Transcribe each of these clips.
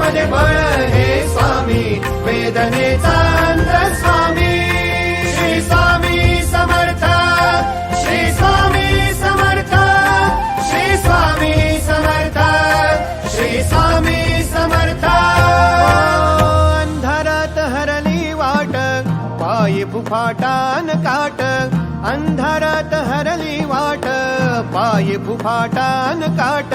मन बळ हे स्वामी वेदनेचा अंत स्वामी. श्री स्वामी समर्थ श्री स्वामी समर्थ श्री स्वामी समर्थ श्री स्वामी समर्थ. अंधारात हरली वाट पायी फुफाटान काट. अंधारात हरली वाट पायी फुफाटान काट.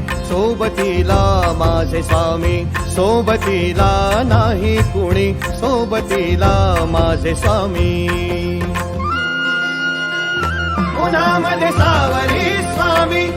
सोबतीला माझे स्वामी सोबतीला नाही कुणी सोबतीला माझे स्वामी. उन्हामध्ये स्वामी